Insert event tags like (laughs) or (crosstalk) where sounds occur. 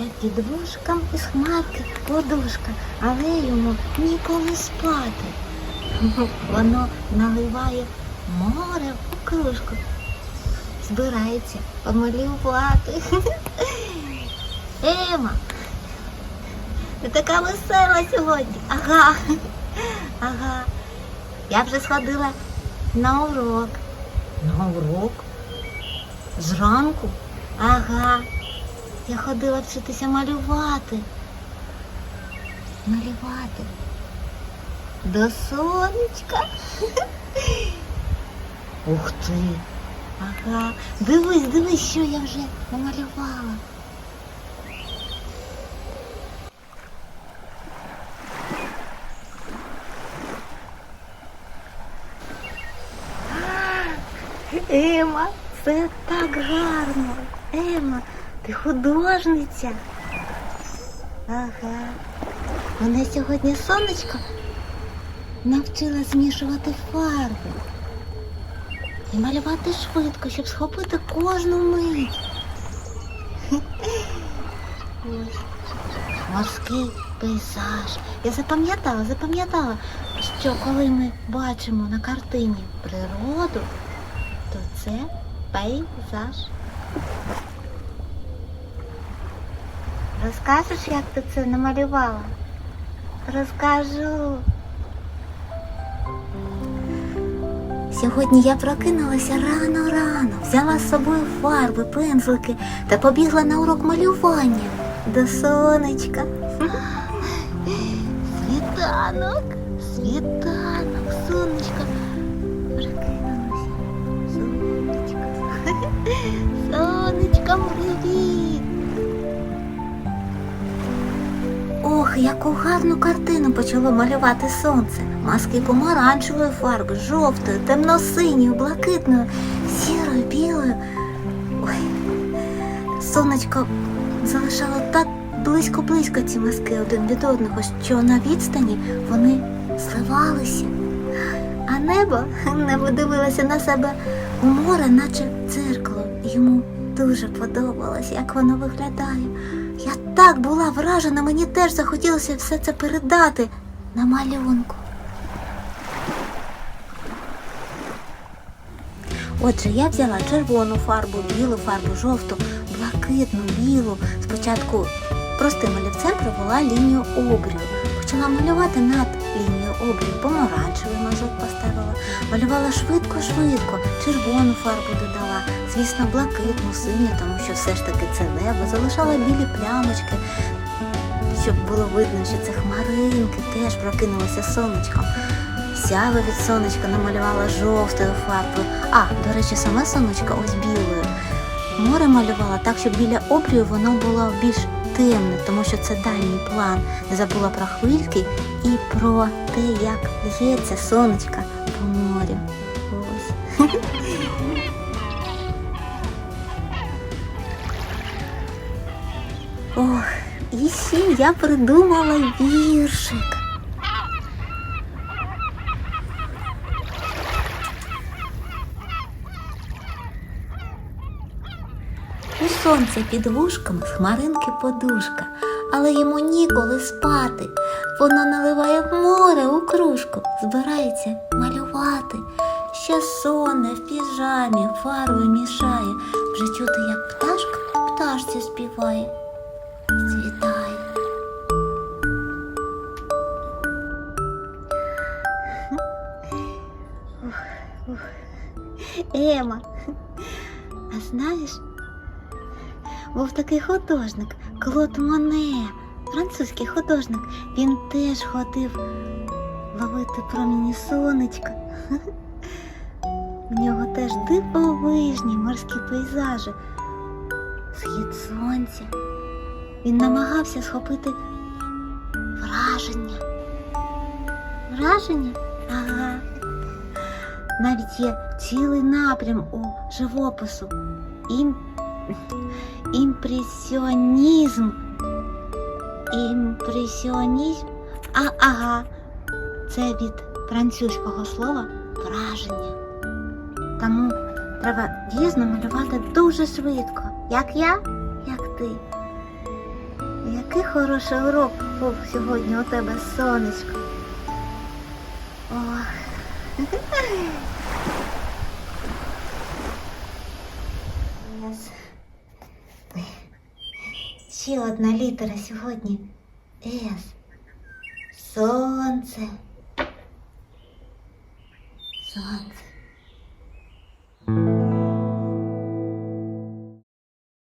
Це під вушком із хмарки подушка, але йому ніколи спати. (laughs) Воно наливає море у кружку. Збирається помалювати. (laughs) Ема, ти така весела сьогодні. Ага. (laughs) Ага. Я вже сходила на урок. На урок? Зранку? Ага. Я ходила вчитися малювати. Малювати. До сонечка. (laughs) Ух ти. Ага. Дивись, дивись, що я вже намалювала. Ема, це так гарно. Ема, ти художниця. Ага. Мене сьогодні сонечко навчила змішувати фарби. І малювати швидко, щоб схопити кожну мить. Ось. Морський пейзаж. Я запам'ятала, запам'ятала, що коли ми бачимо на картині природу, то це пейзаж. Розкажеш, як ти це намалювала? Розкажу. Сьогодні я прокинулася рано-рано, взяла з собою фарби, пензлики та побігла на урок малювання до сонечка. Світанок, світанок, яку гарну картину почало малювати сонце. Маски помаранчевої фарби, жовтою, темно-синьою, блакитною, сірою, білою. Ой, сонечко залишало так близько-близько ці маски один від одного, що на відстані вони зливалися. А небо (laughs) небо дивилося на себе у море, наче дзеркало. Йому дуже подобалось, як воно виглядає. Я так була вражена, мені теж захотілося все це передати на малюнку. Отже, я взяла червону фарбу, білу фарбу, жовту, блакитну, білу. Спочатку простим олівцем провела лінію обрію. Почала малювати над обрію, помаранчевий мазок поставила, малювала швидко-швидко, червону фарбу додала, звісно, блакитну, синю, тому що все ж таки це небо, залишала білі плямочки, щоб було видно, що це хмаринки теж прокинулося сонечком. Сяви від сонечка намалювала жовтою фарбою. А, до речі, саме сонечко ось білою. Море малювала так, щоб біля обрію воно було більш темне, тому що це дальній план. Не забула про хвильки і про те, як лється сонечка по морю. (laughs) Ох, і ще я придумала віршик. У сонця під вушками з хмаринки подушка, але йому ніколи спати. Воно наливає море у кружку, збирається малювати. Ще сонне в піжамі фарби мішає, вже чути, як пташка пташці співає. Цвітає. Ема, а знаєш, був такий художник Клод Моне, французький художник. Він теж ходив ловити проміні сонечка. (laughs) В нього теж дивовижні морські пейзажі. Схід сонця. Він намагався схопити враження. Враження? Ага. Навіть є цілий напрям у живопису. Ім... Імпресіонізм. Імпресіонізм. А, ага. Це від французького слова враження. Тому треба дійсно малювати дуже швидко. Як я, як ти. Який хороший урок був сьогодні у тебе сонечко. Ох. (laughs) Ес. Ще одна літера сьогодні. С. Сонце. Сонце.